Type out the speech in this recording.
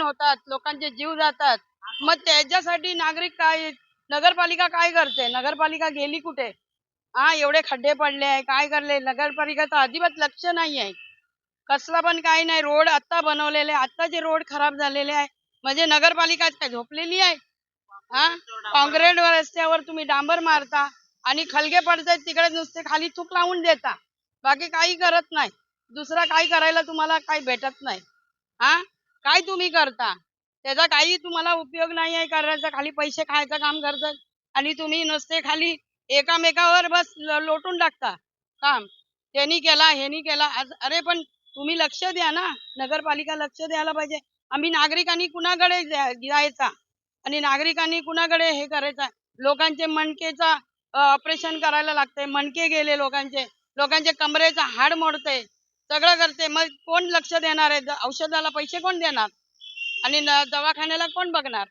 नुकसान होतात लोकांचे जीव जातात. मग त्याच्यासाठी नागरिक काय नगरपालिका काय करते? नगरपालिका गेली कुठे? हा एवढे खड्डे पडले आहे काय करले? नगरपालिकाचं अजिबात लक्ष नाही आहे. कसला पण काही नाही रोड आत्ता बनवलेले आत्ताचे रोड खराब झालेले आहे म्हणजे नगरपालिका काय झोपलेली आहे? हा? काँक्रीट रस्त्यावर तुम्ही डांबर मारता आणि खलगे पडतायत तिकडे नुसते खाली चूक लावून देता. बाकी काही करत नाही. दुसरा काही करायला तुम्हाला काही भेटत नाही. हा? काय तुम्ही करता? त्याचा काही तुम्हाला उपयोग नाही आहे करायचा. खाली पैसे खायचं काम करतात. आणि तुम्ही नुसते खाली एकामेकावर बस लोटून टाकता. काम. त्यांनी केला ह्यानी केला. अरे पण तुम्ही लक्ष द्या ना. नगरपालिका लक्ष द्यायला पाहिजे. आम्ही नागरिकांनी कुणाकडे जायचा? आणि नागरिकांनी कुणाकडे हे करायचं? लोकांचे मणकेचा ऑपरेशन करायला लागते मणके गेले लोकांचे. लोकांचे कमरेचा हाड मोडते सगळं करते. मग कोण लक्ष देणार आहे? औषधाला पैसे कोण देणार? आणि दवाखान्याला कोण बघणार?